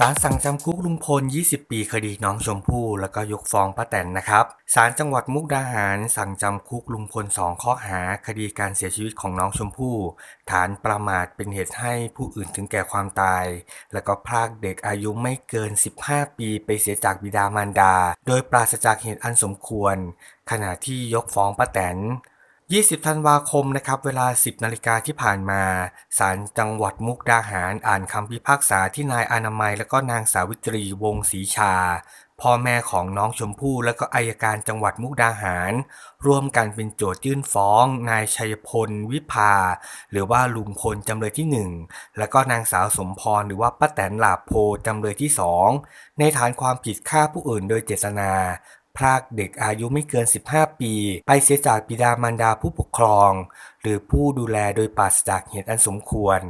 ศาลสั่งจำคุกลุงพล 20 ปีคดีน้องชมพู่ แล้วก็ยกฟ้องป้าแตนนะครับ ศาลจังหวัดมุกดาหาร สั่งจำคุกลุงพล 2 ข้อหา คดีการเสียชีวิตของน้องชมพู่ ฐานประมาทเป็นเหตุให้ผู้อื่นถึงแก่ความตาย แล้วก็พรากเด็กอายุไม่เกิน 15 ปีไปเสียจากบิดามารดา โดยปราศจากเหตุอันสมควร ขณะที่ยกฟ้องป้าแตน 20 ธันวาคมนะครับเวลา 10 นาฬิกาที่ผ่านมาศาลจังหวัดมุกดาหารอ่านคำพิพากษาที่นายอนามัย และก็นางสาวิตรีวงศรีชา พ่อแม่ของน้องชมพู่และก็อายการจังหวัดมุกดาหาร ร่วมกันเป็นโจทยื่นฟ้อง นายชัยพล วิภา หรือว่าลุงพลจำเลยที่ 1 และก็นางสาวสมพรหรือว่าป้าแตนหลาโพจำเลยที่ 2 ในฐานความผิดฆ่าผู้อื่นโดยเจตนา พรากเด็กอายุไม่เกิน 15 ปี ไปเสียจากบิดามารดาผู้ปกครอง หรือผู้ดูแลโดยปราศจากเหตุอันสมควร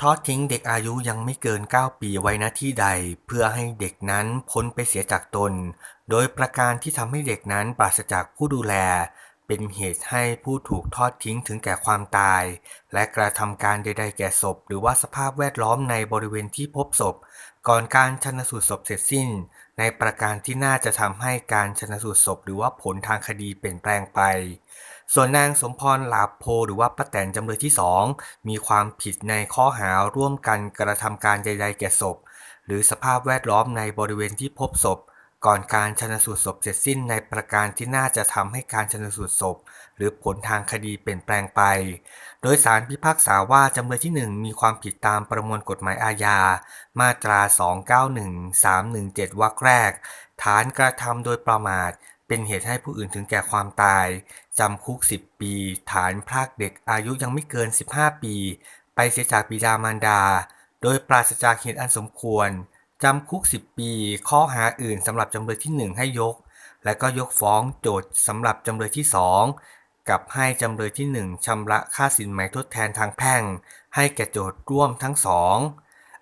ทอดทิ้งเด็กอายุยังไม่เกิน 9 ปีไว้ณที่ใด เพื่อให้เด็กนั้นพ้นไปเสียจากตน โดยประการที่ทำให้เด็กนั้นปราศจากผู้ดูแล เป็นเหตุให้ผู้ถูกทอดทิ้งถึงแก่ความตาย และกระทำการใดๆแก่ศพ หรือว่าสภาพแวดล้อมในบริเวณที่พบศพ ก่อนการชันสูตรศพเสร็จสิ้น ในประการที่น่าจะทำให้การชันสูตรศพ หรือว่าผลทางคดีเปลี่ยนแปลงไป ส่วนนางสมพรหลาโพหรือว่าป้าแตนจำเลยที่ 2 มีความผิดในข้อหาร่วมกันกระทำการใดๆแก่ศพ หรือสภาพแวดล้อมในบริเวณที่พบศพ ก่อนการชันสูตรศพเสร็จสิ้นในประการที่น่าจะทำให้การชันสูตรศพ หรือผลทางคดีเปลี่ยนแปลงไป โดยสารพิพากษาว่าจำเลยที่ 1 มีความผิดตามประมวลกฎหมายอาญา มาตรา 291 317 วรรคแรก ฐานกระทำโดยประมาท เป็นเหตุให้ผู้อื่นถึงแก่ความตาย จำคุก 10 ปี ฐานพรากเด็กอายุยังไม่เกิน 15 ปี ไปเสียจากบิดามารดา โดยปราศจากเหตุอันสมควร จำคุก 10 ปี ข้อหาอื่นสำหรับจำเลยที่ 1 ให้ยก และก็ยกฟ้องโจทย์สำหรับจำเลยที่ 2 กับให้จำเลยที่ 1ชำระค่าสินไหมทดแทนทางแพ่ง ให้แก่โจทย์ร่วมทั้งสอง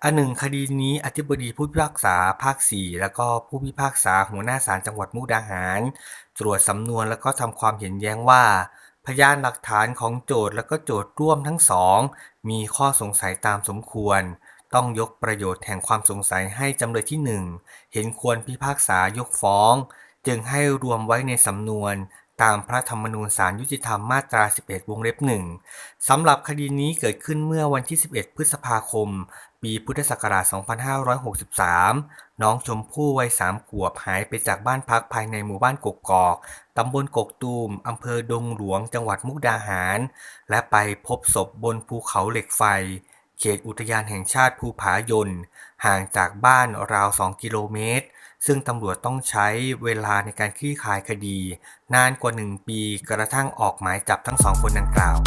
อันหนึ่งคดีนี้อธิบดีผู้พิพากษาภาค 4 แล้วก็ผู้พิพากษาหัวหน้าศาลจังหวัดมุกดาหาร ตรวจสำนวนแล้วก็ทำความเห็นแย้งว่า พยานหลักฐานของโจทย์และก็โจทย์ร่วมทั้งสอง มีข้อสงสัยตามสมควร ต้องยกประโยชน์แห่งความสงสัยให้จำเลยที่ 1 เห็นควรพิพากษายกฟ้อง จึงให้รวมไว้ในสำนวนตามพระธรรมนูญศาลยุติธรรมมาตรา 11 วงเล็บ1สำหรับคดีนี้เกิดขึ้นเมื่อวันที่ 11 พฤษภาคม ปีพุทธศักราช 2563 น้องชมพู่วัย 3 ขวบหายไปจากบ้านพักภายในหมู่บ้านกกกอก ตำบลกกตูม อำเภอดงหลวง จังหวัดมุกดาหาร และไปพบศพบนภูเขาเหล็กไฟ เขตอุทยานแห่งชาติภูผายน ห่างจากบ้านราว 2 กิโลเมตร ซึ่งตำรวจต้องใช้เวลาในการคลี่คลายคดี นานกว่า 1 ปีกระทั่งออกหมายจับทั้งสองคนดังกล่าว